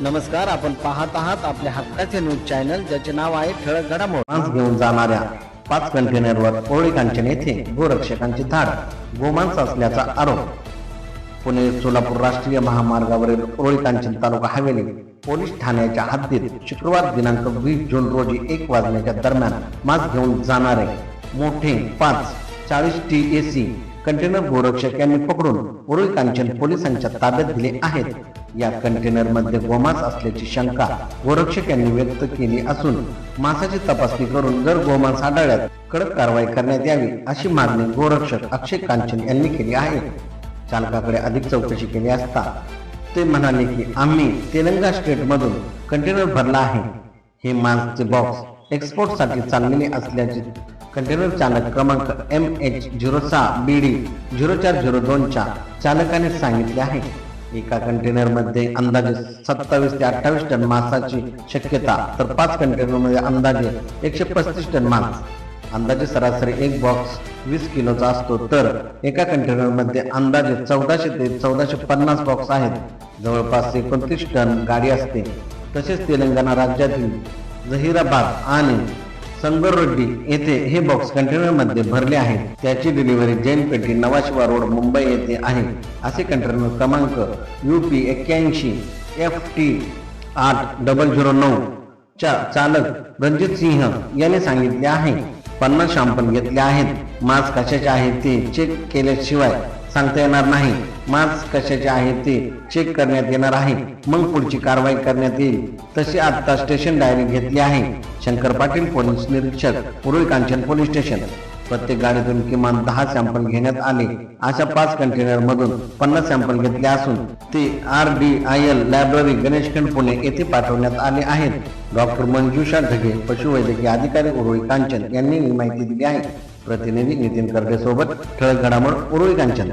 नमस्कार आपण पाहत आहात आपल्या हक्काचे न्यूज चॅनल ज्याचे नाव आहे ठळक घडामोड. मांस घेऊन जाणाऱ्या पाच कंटेनरवर ओळी कांचन येथे गोरक्षकांची धाड गोमांस असल्याचा आरोप. पुणे सोलापूर राष्ट्रीय महामार्गावरील ओळी कांचन तालुका हवेली पोलीस ठाण्याच्या हद्दीत शुक्रवार दिनांक वीस जून रोजी एक वाजण्याच्या दरम्यान मांस घेऊन जाणारे मोठे पाच चाळीस टी ए सी कंटेनर गोरक्षक यांनी पकडून उरुळी कांचन पोलिसांच्या ताब्यात दिले आहेत. या कंटेनरमध्ये गोमांस असल्याची शंका गोरक्षक यांनी व्यक्त केली असून मांसाची तपासणी करून जर गोमांस आढळल्यास कडक कारवाई करण्यात यावी अशी मागणी गोरक्षक अक्षय कांचन यांनी केली आहे. चालकाकडे अधिक चौकशी केली असता ते म्हणाले की आम्ही तेलंगा स्टेटमधून कंटेनर भरला आहे. हे मांसचे बॉक्स एक्सपोर्टसाठी चाललेले असल्याचे कंटेनर चालक क्रमांक एम एच झिरो सहा बी डी झिरो चार झिरो दोनच्या चालकाने सांगितले आहे. एका कंटेनरमध्ये अंदाजे सत्तावीस ते अठ्ठावीस टन मासाची शक्यता तर पाच कंटेनरमध्ये अंदाजे एकशे पस्तीस टन मास. अंदाजे सरासरी एक बॉक्स वीस किलोचा असतो तर एका कंटेनरमध्ये अंदाजे चौदाशे ते चौदाशे पन्नास बॉक्स आहेत. जवळपास एकोणतीस टन गाडी असते. तसेच तेलंगणा राज्यातील जहिराबाद आणि संगरोड्डी येथे हे बॉक्स कंटेनरमध्ये भरले आहेत. त्याची डिलिव्हरी जैन पेठी नवाशिवा रोड मुंबई येथे आहे. असे कंटेनर क्रमांक यू पी एक्क्याऐंशी एफ टी आठ डबल झिरो नऊ च्या चालक रणजित सिंह यांनी सांगितले आहे. पन्नास शॅम्पल घेतले आहेत. मास्क कशाचे आहे ते चेक केल्याशिवाय सांगता येणार नाही. मास्क कशाचे आहेत ते चेक करण्यात येणार आहे. मग पुढची कारवाई करण्यात येईल. तशी आता स्टेशन डायरी घेतली आहे. शंकर पाटील पोलीस निरीक्षक उरुळी कांचन पोलीस स्टेशन प्रत्येक गाडीतून किमान दहा सॅम्पल घेण्यात आले. अशा पाच कंटेनर मधून पन्नास सॅम्पल घेतले असून ते R D I L library Ganeshkhind Pune येथे पाठवण्यात आले आहेत. डॉक्टर मंजुषा ढगे पशुवैद्यकीय अधिकारी उरुळी कांचन यांनी ही माहिती दिली आहे. प्रतिनिधी नितीन कर्डे सोबत ठळक घडामोड उरुळी कांचन.